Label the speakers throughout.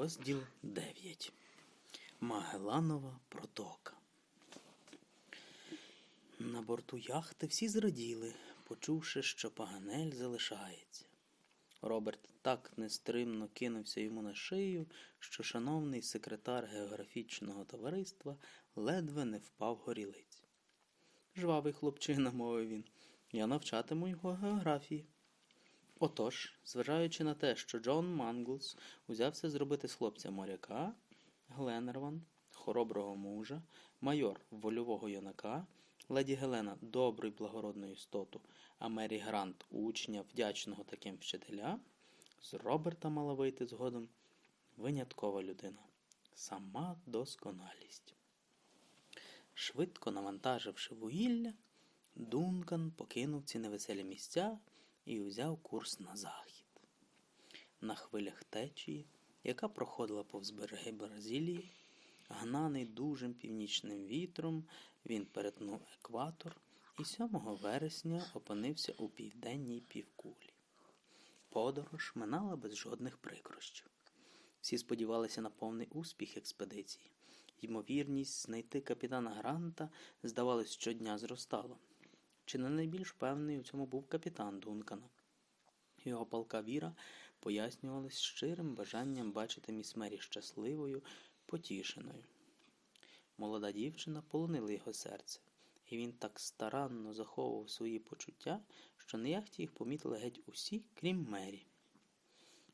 Speaker 1: Розділ 9. Магеланова протока. На борту яхти всі зраділи, почувши, що Паганель залишається. Роберт так нестримно кинувся йому на шию, що шановний секретар географічного товариства ледве не впав горілиць. Жвавий хлопчина, мовив він, я навчатиму його географії. Отож, зважаючи на те, що Джон Манглс узявся зробити з хлопця моряка, Гленнерван, хороброго мужа, майор вольового юнака, леді Гелена добру й благородну істоту, а Мері Грант учня, вдячного таким вчителя, з Роберта мала вийти згодом виняткова людина, сама досконалість. Швидко навантаживши вугілля, Дункан покинув ці невеселі місця і узяв курс на захід. На хвилях течії, яка проходила повз береги Бразилії, гнаний дужим північним вітром, він перетнув екватор і 7 вересня опинився у південній півкулі. Подорож минала без жодних прикрощів. Всі сподівалися на повний успіх експедиції. Ймовірність знайти капітана Гранта, здавалось, щодня зростала. Чи не найбільш певний у цьому був капітан Дункана? Його палка віра пояснювалась щирим бажанням бачити міс Мері щасливою, потішеною. Молода дівчина полонила його серце, і він так старанно заховував свої почуття, що на яхті їх помітили геть усі, крім Мері.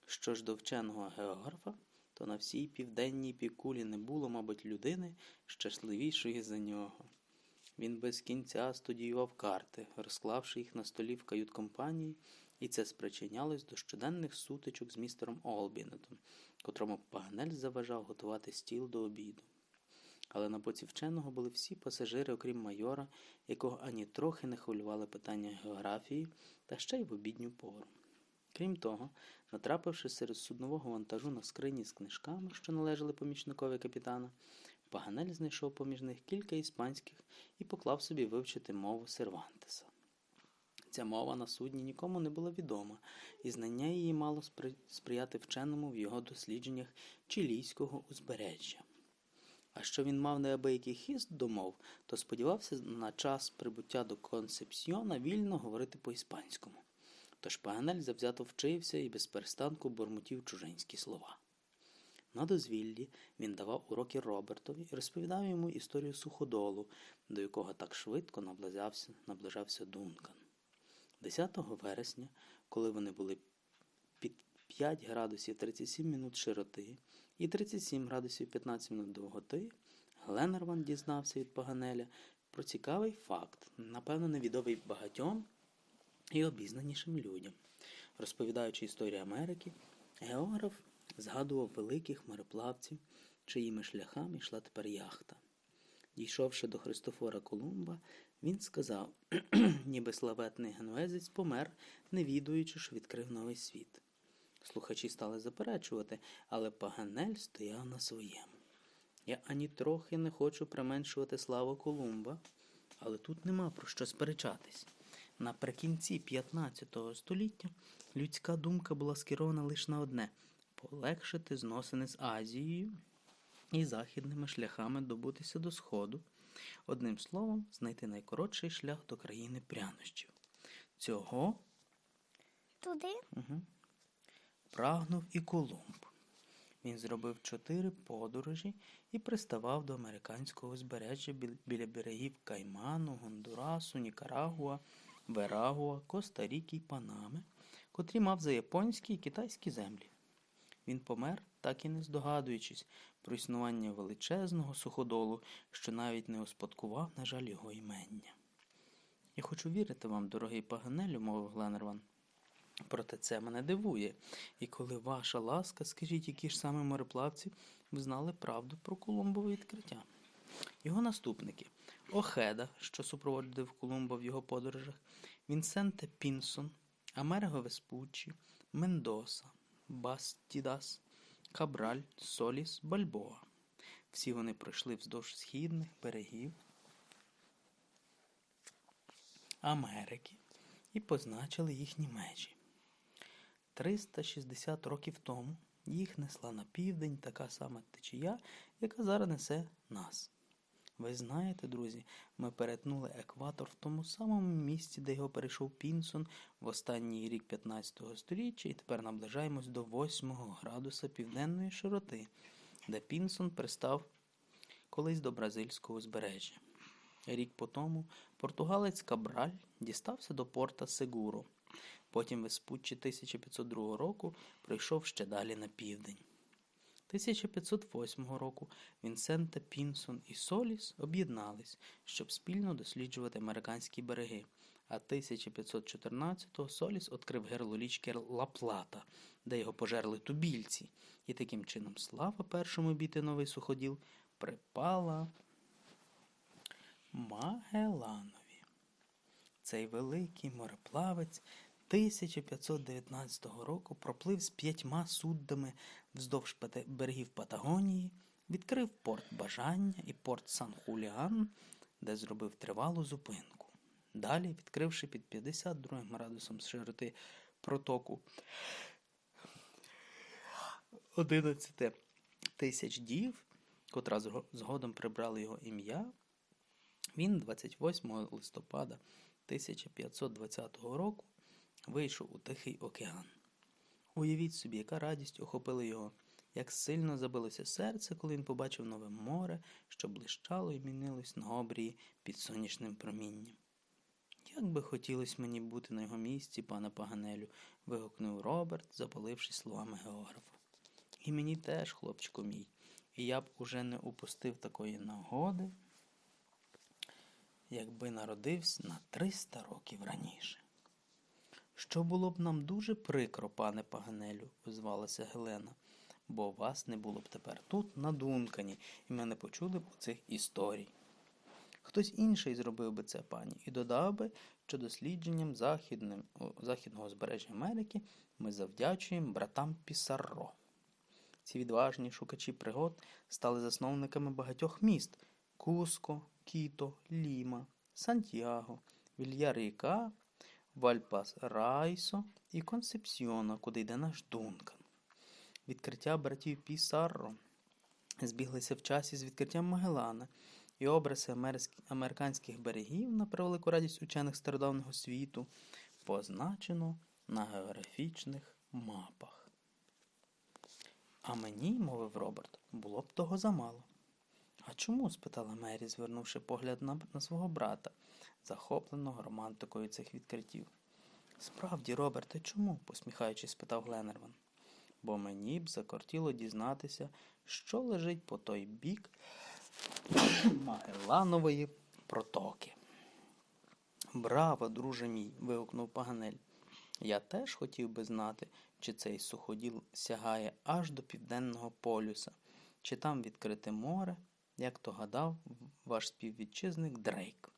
Speaker 1: Що ж до вченого географа, то на всій південній пікулі не було, мабуть, людини щасливішої за нього. Він без кінця студіював карти, розклавши їх на столі в кают-компанії, і це спричинялось до щоденних сутичок з містером Олбінетом, котрому Паганель заважав готувати стіл до обіду. Але на боці вченого були всі пасажири, окрім майора, якого ані трохи не хвилювали питання географії, та ще й в обідню пору. Крім того, натрапивши серед суднового вантажу на скрині з книжками, що належали помічникові капітана, Паганель знайшов поміж них кілька іспанських і поклав собі вивчити мову Сервантеса. Ця мова на судні нікому не була відома, і знання її мало сприяти вченому в його дослідженнях чилійського узбережжя. А що він мав неабиякий хист до мов, то сподівався на час прибуття до Консепсьйона вільно говорити по-іспанському. Тож Паганель завзято вчився і без перестанку бурмотів чужинські слова. На дозвіллі він давав уроки Робертові і розповідав йому історію суходолу, до якого так швидко наближався, наближався Дункан. 10 вересня, коли вони були під 5 градусів 37 минут широти і 37 градусів 15 минут довготи, Гленнерван дізнався від Паганеля про цікавий факт, напевно, невідомий багатьом і обізнанішим людям. Розповідаючи історію Америки, географ згадував великих мореплавців, чиїми шляхами йшла тепер яхта. Дійшовши до Христофора Колумба, він сказав, ніби славетний генуезець помер, не відуючи, що відкрив новий світ. Слухачі стали заперечувати, але Паганель стояв на своєму. Я ані трохи не хочу применшувати славу Колумба, але тут нема про що сперечатись. Наприкінці 15 століття людська думка була скерована лише на одне полегшити зносини з Азією і західними шляхами добутися до Сходу, одним словом, знайти найкоротший шлях до країни прянощів. Цього
Speaker 2: Туди?
Speaker 1: Угу. Прагнув і Колумб. Він зробив чотири подорожі і приставав до американського узбережжя біля берегів Кайману, Гондурасу, Нікарагуа, Верагуа, Коста-Ріки й Панами, котрі мав за японські і китайські землі. Він помер, так і не здогадуючись про існування величезного суходолу, що навіть не успадкував, на жаль, його імення. Я хочу вірити вам, дорогий Паганелю, мовив Гленнерван. Проте це мене дивує. І коли ваша ласка, скажіть, які ж саме мореплавці ви знали правду про Колумбове відкриття? Його наступники Охеда, що супроводжував Колумба в його подорожах, Вінсенте Пінсон, Амерго Веспуччі, Мендоса, Бастідас, Кабраль, Соліс, Бальбоа. Всі вони пройшли вздовж східних берегів Америки і позначили їхні межі. 360 років тому Їх несла на південь така сама течія, яка зараз несе нас. Ви знаєте, друзі, ми перетнули екватор в тому самому місці, де його перейшов Пінсон в останній рік 15 століття, і тепер наближаємось до 8 градуса південної широти, де Пінсон пристав колись до бразильського узбережжя. Рік по тому португалець Кабраль дістався до порта Сегуро. Потім Веспуччі 1502 року прийшов ще далі на південь. 1508 року Вінсента Пінсон і Соліс об'єднались, щоб спільно досліджувати американські береги. А 1514-го Соліс відкрив герло річки Ла-Плата, де його пожерли тубільці. І таким чином слава першому біти новий суходіл припала Магеланові. Цей великий мореплавець 1519 року проплив з п'ятьма суддами вздовж берегів Патагонії, відкрив порт Бажання і порт Сан-Хуліан, де зробив тривалу зупинку. Далі, відкривши під 52 градусом широти протоку 11 тисяч дів, котра згодом прибрали його ім'я, він 28 листопада 1520 року вийшов у Тихий океан. Уявіть собі, яка радість охопила його, як сильно забилося серце, коли він побачив нове море, що блищало і мінилось на обрії під сонячним промінням. Як би хотілося мені бути на його місці, пане Паганелю, вигукнув Роберт, запалившись словами географа. І мені теж, хлопчику мій, і я б уже не упустив такої нагоди, якби народився на 300 років раніше. Що було б нам дуже прикро, пане Паганелю, озвалася Гелена, бо вас не було б тепер тут, на Дункані, і ми не почули б цих історій. Хтось інший зробив би це, пані, і додав би, що дослідженням західним, західного узбережжя Америки ми завдячуємо братам Пісарро. Ці відважні шукачі пригод стали засновниками багатьох міст Куско, Кіто, Ліма, Сантьяго, Вільярика, Вальпас Райсо і Консепсіона, куди йде наш Дункан. Відкриття братів Пісарро збіглися в часі з відкриттям Магеллана, і образи американських берегів на превелику радість учених стародавнього світу позначено на географічних мапах. А мені, мовив Роберт, було б того замало. А чому? спитала Мері, звернувши погляд на, на свого брата, захопленого романтикою цих відкриттів. Справді, Роберте, чому? посміхаючись, спитав Гленнерван. Бо мені б закортіло дізнатися, що лежить по той бік Магелланової протоки. Браво, друже мій. вигукнув Паганель. Я теж хотів би знати, чи цей суходіл сягає аж до південного полюса, чи там відкрите море, як то гадав ваш співвітчизник Дрейк.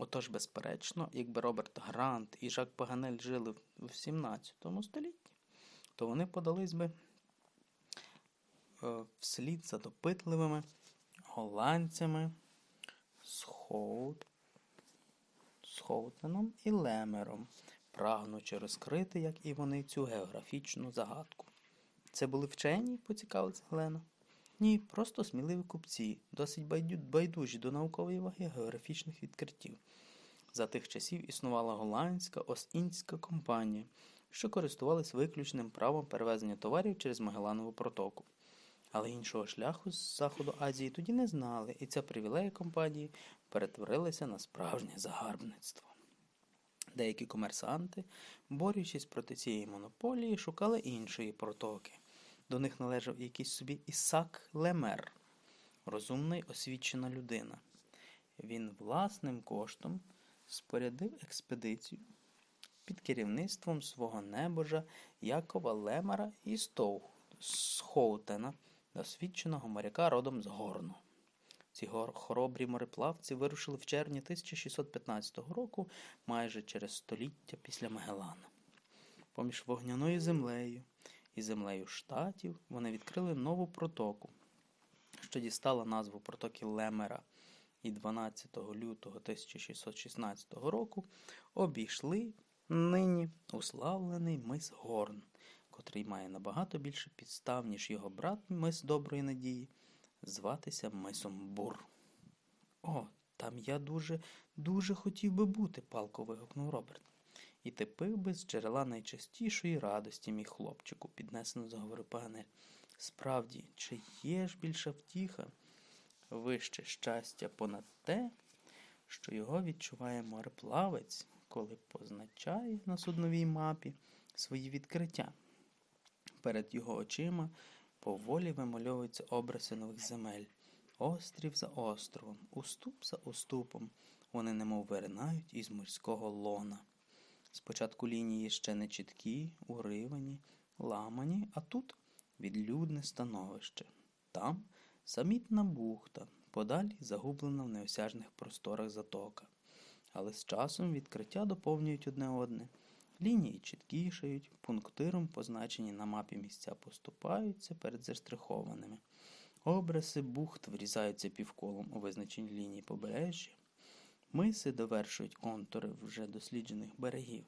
Speaker 1: Отож, безперечно, якби Роберт Грант і Жак Паганель жили в- в 17 столітті, то вони подались би е, вслід за допитливими голландцями Схоут, Схоутеном і Лемером, прагнучи розкрити, як і вони, цю географічну загадку. Це були вчені, поцікавилася Глена. Ні, просто сміливі купці, досить байдужі до наукової ваги географічних відкриттів. За тих часів існувала голландська Ост-Індська компанія, що користувалась виключним правом перевезення товарів через Магелланову протоку. Але іншого шляху з заходу Азії тоді не знали, і ця привілея компанії перетворилася на справжнє загарбництво. Деякі комерсанти, борючись проти цієї монополії, шукали іншої протоки. До них належав якийсь собі Ісак Лемер, розумна й освічена людина. Він власним коштом спорядив експедицію під керівництвом свого небожа Якова Лемера і Стоу з Хоутена, досвідченого моряка родом з Горну. Ці хоробрі мореплавці вирушили в червні 1615 року, майже через століття після Магеллана. Поміж вогняною землею і землею штатів вони відкрили нову протоку, що дістала назву протоки Лемера, і 12 лютого 1616 року обійшли нині уславлений мис Горн, котрий має набагато більше підстав, ніж його брат мис доброї надії, зватися мисом Бур. О, там я дуже, дуже хотів би бути, палко вигукнув Роберт. І ти пив би з джерела найчастішої радості, мій хлопчику, піднесено заговорив Паганель. Справді, чи є ж більша втіха, вище щастя понад те, що його відчуває мореплавець, коли позначає на судновій мапі свої відкриття. Перед його очима поволі вимальовуються образи нових земель, острів за островом, уступ за уступом. Вони немов виринають із морського лона. Спочатку лінії ще не чіткі, уривані, ламані, а тут відлюдне становище. Там самітна бухта, подалі загублена в неосяжних просторах затока. Але з часом відкриття доповнюють одне одне. Лінії чіткішають, пунктиром позначені на мапі місця поступаються перед заштрихованими. Образи бухт врізаються півколом у визначені лінії побережжя. Миси довершують контури вже досліджених берегів.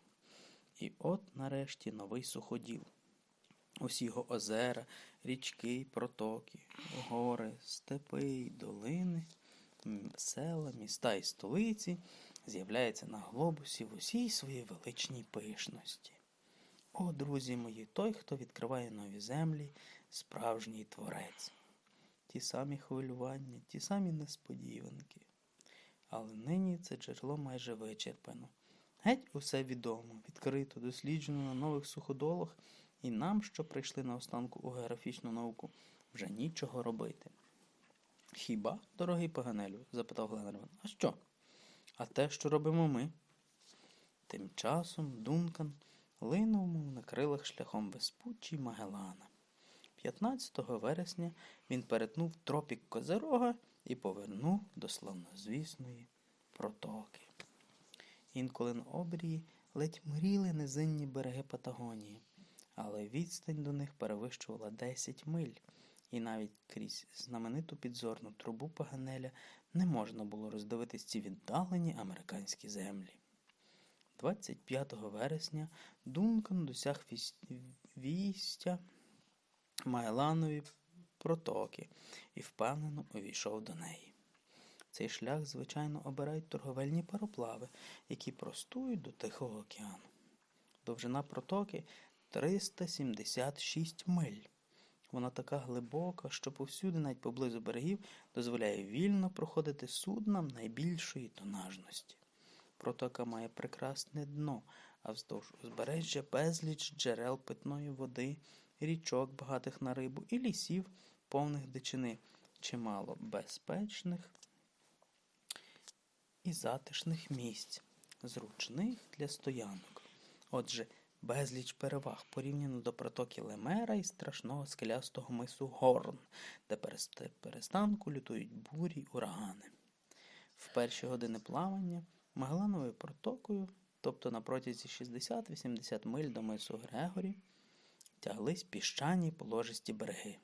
Speaker 1: І от нарешті новий суходіл. Усі його озера, річки, протоки, гори, степи, долини, села, міста і столиці з'являються на глобусі в усій своїй величній пишності. О, друзі мої, той, хто відкриває нові землі, справжній творець. Ті самі хвилювання, ті самі несподіванки. Але нині це джерело майже вичерпано. Геть усе відомо, відкрито, досліджено на нових суходолах, і нам, що прийшли на останку у географічну науку, вже нічого робити. Хіба, дорогий Паганелю? запитав Гленнерман. А що? А те, що робимо ми? Тим часом Дункан линув мов на крилах шляхом безпучі Магелана. 15 вересня він перетнув тропік Козерога і повернув до славнозвісної протоки. Інколи на обрії ледь мріли низинні береги Патагонії, але відстань до них перевищувала 10 миль, і навіть крізь знамениту підзорну трубу Паганеля не можна було роздивитись ці віддалені американські землі. 25 вересня Дункан досяг віс- вістя Магеланові протоки і впевнено увійшов до неї. Цей шлях, звичайно, обирають торговельні пароплави, які простують до Тихого океану. Довжина протоки 376 миль. Вона така глибока, що повсюди, навіть поблизу берегів, дозволяє вільно проходити суднам найбільшої тонажності. Протока має прекрасне дно, а вздовж узбережжя безліч джерел питної води, річок, багатих на рибу, і лісів, повних дичини, чимало безпечних і затишних місць, зручних для стоянок. Отже, безліч переваг порівняно до протоки Лемера і страшного скелястого мису Горн, де перестанку лютують бурі й урагани. В перші години плавання Магелановою протокою, тобто на протязі 60-80 миль до мису Грегорі, тяглись піщані положисті береги.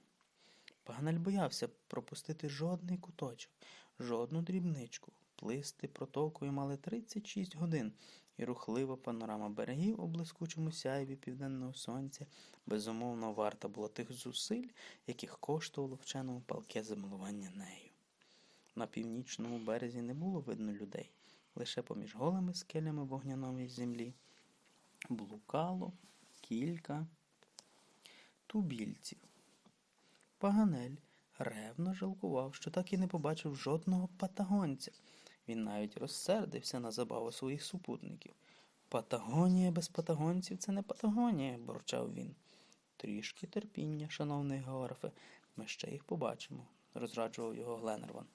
Speaker 1: Паганель боявся пропустити жодний куточок, жодну дрібничку. Плисти протокою мали 36 годин, і рухлива панорама берегів у блискучому сяйві південного сонця безумовно варта була тих зусиль, яких коштувало вченому палке замилування нею. На північному березі не було видно людей, лише поміж голими скелями вогняної землі блукало кілька тубільців. Паганель ревно жалкував, що так і не побачив жодного патагонця. Він навіть розсердився на забаву своїх супутників. Патагонія без патагонців це не Патагонія, бурчав він. Трішки терпіння, шановний географе, ми ще їх побачимо, розраджував його Гленнерван.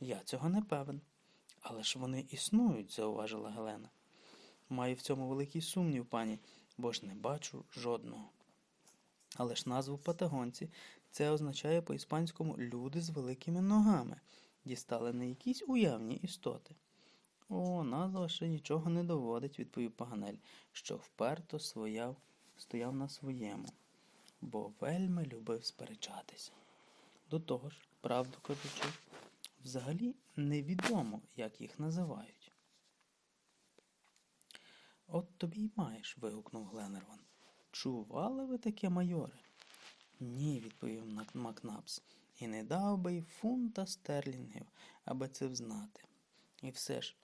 Speaker 1: Я цього не певен. Але ж вони існують, зауважила Гелена. Маю в цьому великий сумнів, пані, бо ж не бачу жодного. Але ж назву патагонці це означає по-іспанському люди з великими ногами. Дістали не якісь уявні істоти. О, назва ще нічого не доводить, відповів Паганель, що вперто свояв, стояв на своєму, бо вельми любив сперечатися. До того ж, правду кажучи, взагалі невідомо, як їх називають. От тобі й маєш. вигукнув Гленнерван. Чували ви таке, майоре? Ні, відповів Макнапс, і не дав би й фунта стерлінгів, аби це взнати. І все ж,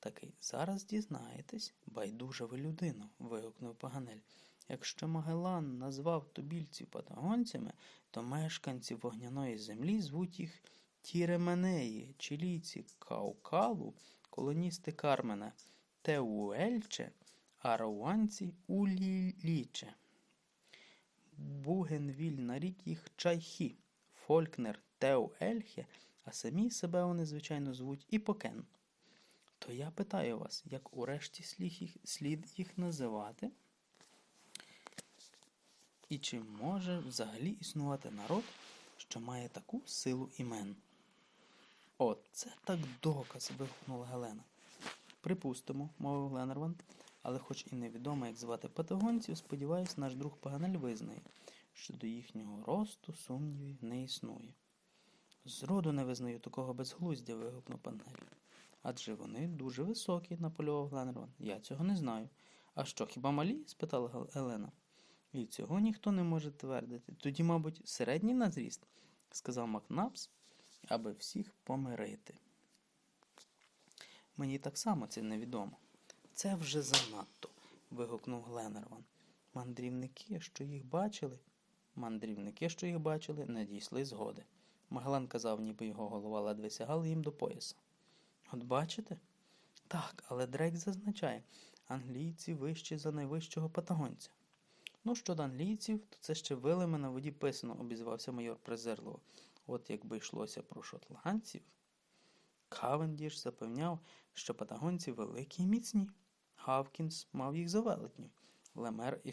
Speaker 1: таки зараз дізнаєтесь, байдужа ви людину, вигукнув Паганель. Якщо Магелан назвав тубільців патагонцями, то мешканці вогняної землі звуть їх Тіременеї, чилійці Каукалу, колоністи Кармена, Теуельче, а рауанці Уліліче. Бугенвіль нарік їх Чайхі, Фолькнер, Теуельхе, а самі себе вони, звичайно, звуть Іпокен. То я питаю вас, як урешті слід їх, називати? І чи може взагалі існувати народ, що має таку силу імен? О, це так доказ, вигукнула Гелена. Припустимо, мовив Гленнерван, але хоч і невідомо, як звати патагонців, сподіваюсь, наш друг Паганель визнає, що до їхнього росту сумнівів не існує. Зроду не визнаю такого безглуздя, вигукнув Паганель. Адже вони дуже високі, наполював Гленнерван. Я цього не знаю. А що, хіба малі? спитала Елена. І цього ніхто не може твердити. Тоді, мабуть, середній на зріст, сказав Макнапс, аби всіх помирити. Мені так само це невідомо. Це вже занадто. вигукнув Гленнерван. Мандрівники, що їх бачили, мандрівники, що їх бачили, не дійшли згоди. Маглан казав, ніби його голова ледве сягала їм до пояса. От бачите? Так, але Дрейк зазначає, англійці вищі за найвищого патагонця. Ну, щодо англійців, то це ще вилами на воді писано, обізвався майор презирливо. От якби йшлося про шотландців. Кавендіш запевняв, що патагонці великі і міцні. Гавкінс мав їх за велетню. Лемер і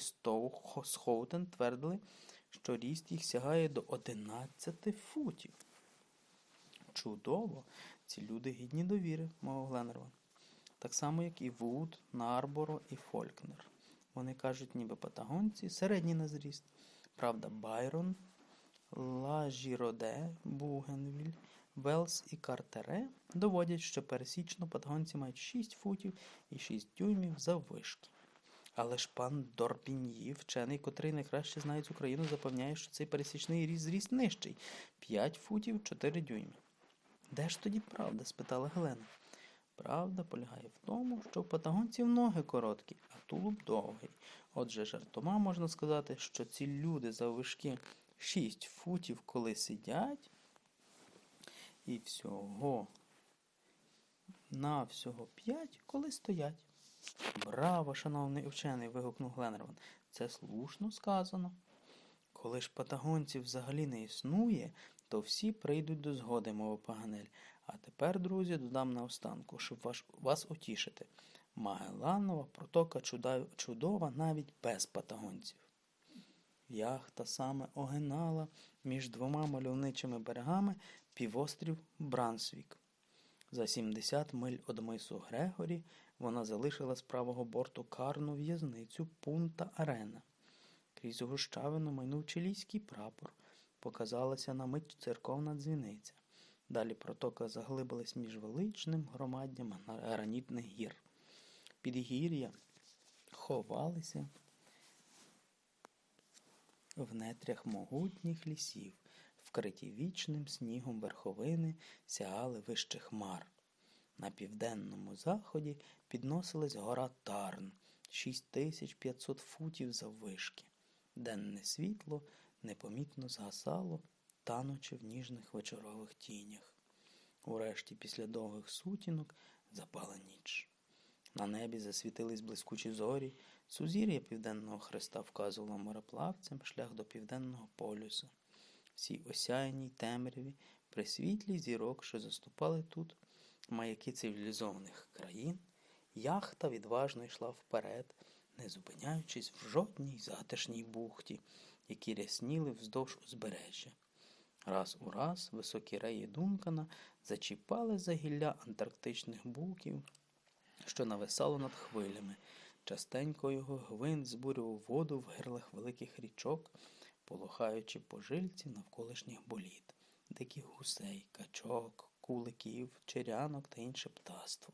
Speaker 1: Схоутен твердили, що ріст їх сягає до 11 футів. Чудово! Ці люди гідні довіри, мовив Гленнерван. Так само, як і Вуд, Нарборо і Фолькнер. Вони кажуть, ніби патагонці, середні на зріст. Правда, Байрон, Лажіроде, Бугенвіль, Велс і Картере доводять, що пересічно патагонці мають 6 футів і 6 дюймів заввишки. Але ж пан Дорпіньї, вчений, котрий найкраще знає цю країну, запевняє, що цей пересічний ріст зріст нижчий 5 футів 4 дюйми. Де ж тоді правда? спитала Гелена. Правда полягає в тому, що в патагонців ноги короткі, а тулуб довгий. Отже, жартома можна сказати, що ці люди заввишки 6 футів, коли сидять, і всього на всього 5, коли стоять. Браво, шановний вчений, вигукнув Гленнерван. Це слушно сказано. Коли ж патагонців взагалі не існує, то всі прийдуть до згоди, мовив Паганель. А тепер, друзі, додам наостанку, щоб ваш, вас утішити. Магеланова протока чудова навіть без патагонців. Яхта саме огинала між двома мальовничими берегами півострів Брансвік. За 70 миль од мису Грегорі вона залишила з правого борту карну в'язницю Пунта Арена. Крізь гущавину майнув чилійський прапор, показалася на мить церковна дзвіниця. Далі протока заглибилась між величним громаддям гранітних гір. Підгір'я ховалися в нетрях могутніх лісів, вкриті вічним снігом верховини, сягали вище хмар. На південному заході підносилась гора Тарн, 6500 футів заввишки. Денне світло непомітно згасало, танучи в ніжних вечорових тінях. Урешті, після довгих сутінок, запала ніч. На небі засвітились блискучі зорі, сузір'я південного хреста вказувало мореплавцям шлях до південного полюса. Всі осяяній темряві, при світлі зірок, що заступали тут, маяки цивілізованих країн, яхта відважно йшла вперед, не зупиняючись в жодній затишній бухті, які рясніли вздовж узбережжя. Раз у раз високі реї Дункана зачіпали за гілля антарктичних буків, що нависало над хвилями. Частенько його гвинт збурював воду в гирлах великих річок, полохаючи пожильців навколишніх боліт, диких гусей, качок, куликів, черянок та інше птаство.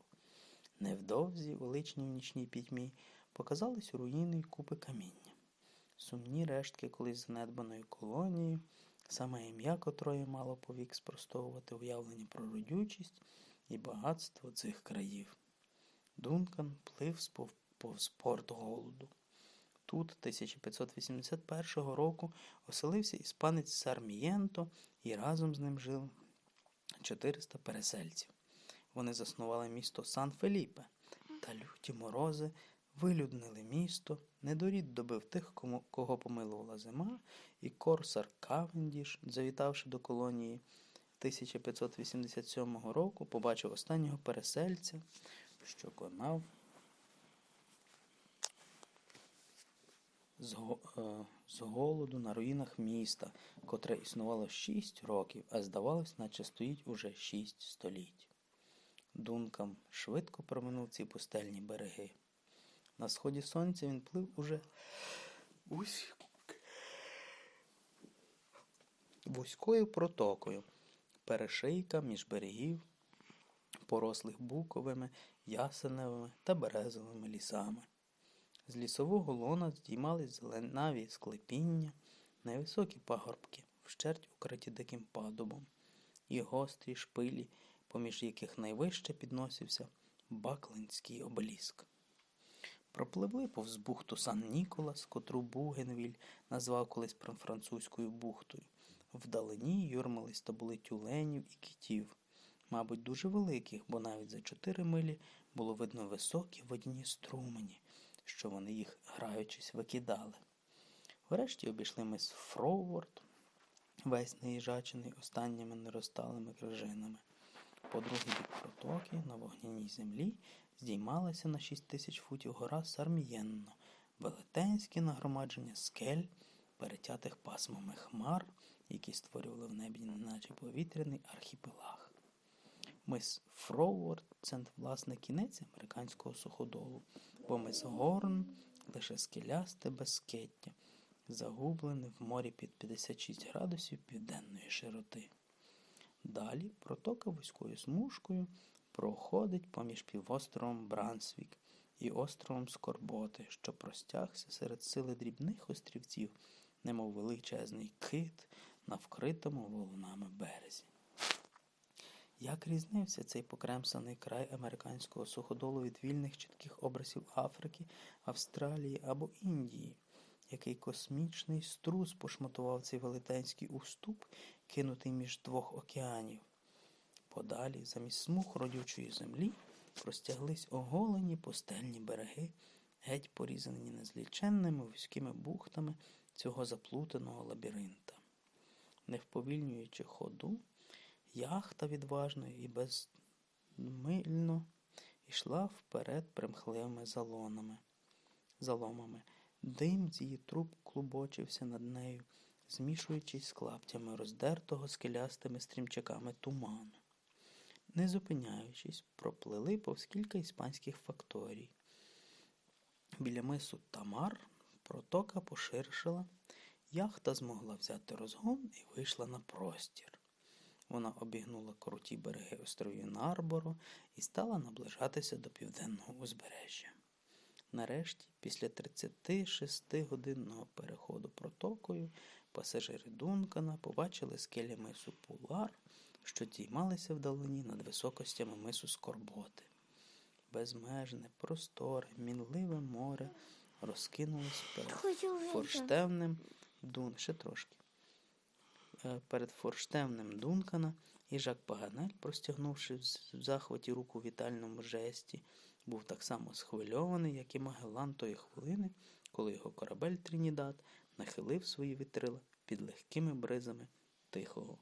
Speaker 1: Невдовзі, величні в нічній пітьмі, показались руїни й купи каміння. сумні рештки колись занедбаної колонії, саме ім'я котрої мало повік спростовувати уявлення про родючість і багатство цих країв. Дункан плив спов- повз порт голоду. Тут 1581 року оселився іспанець Сармієнто і разом з ним жили 400 пересельців. Вони заснували місто Сан-Феліпе, та люті морози вилюднили місто, недорід добив тих, кому, кого помилувала зима, і корсар Кавендіш, завітавши до колонії 1587 року, побачив останнього пересельця, що конав з, е, з голоду на руїнах міста, котре існувало 6 років, а здавалось, наче стоїть уже 6 століть. Дункам швидко проминув ці пустельні береги. На сході сонця він плив уже вузь- вузькою протокою, перешийка між берегів, порослих буковими, ясеневими та березовими лісами. З лісового лона здіймались зеленаві склепіння, невисокі пагорбки, вщерть укриті диким падубом, і гострі шпилі, поміж яких найвище підносився Баклинський обеліск. Пропливли повз бухту Сан Ніколас, котру Бугенвіль назвав колись французькою бухтою. Вдалині юрмились та були тюленів і китів, мабуть, дуже великих, бо навіть за чотири милі було видно високі водяні струмені, що вони їх, граючись, викидали. Врешті обійшли ми з Фроуворд, весь наїжачений останніми неросталими крижинами. По другий бік протоки на вогняній землі здіймалася на шість тисяч футів гора Сармієнно, велетенське нагромадження скель, перетятих пасмами хмар, які створювали в небі неначе повітряний архіпелаг. Мис Фроуворд – це, власне, кінець американського суходолу, бо мис Горн лише скелясте безкеття, загублене в морі під 56 градусів південної широти. Далі протока вузькою смужкою проходить поміж півостровом Брансвік і островом Скорботи, що простягся серед сили дрібних острівців, немов величезний кит на вкритому волнами березі. Як різнився цей покремсаний край американського суходолу від вільних чітких образів Африки, Австралії або Індії, який космічний струс пошматував цей велетенський уступ, кинутий між двох океанів. Подалі, замість смуг родючої землі, простяглись оголені пустельні береги, геть порізані незліченними вузькими бухтами цього заплутаного лабіринта. Не вповільнюючи ходу, яхта відважно і безмильно йшла вперед примхливими залонами, заломами. Дим з її труб клубочився над нею, змішуючись з клаптями роздертого скелястими стрімчаками туману. Не зупиняючись, проплили повз кілька іспанських факторій. Біля мису Тамар протока поширшила, яхта змогла взяти розгон і вийшла на простір. Вона обігнула круті береги островів Нарборо і стала наближатися до південного узбережжя. Нарешті, після 36-годинного переходу протокою, пасажири Дункана побачили скелі мису Пулар, що діймалися вдалині над високостями мису Скорботи. Безмежне, просторе, мінливе море розкинулось перед форштевнем Дун... ще трошки. Е, Перед форштевнем Дункана. І Жак Паганель, простягнувши в захваті руку в вітальному жесті, був так само схвильований, як і Магеллан тої хвилини, коли його корабель Тринідад нахилив свої вітрила під легкими бризами тихого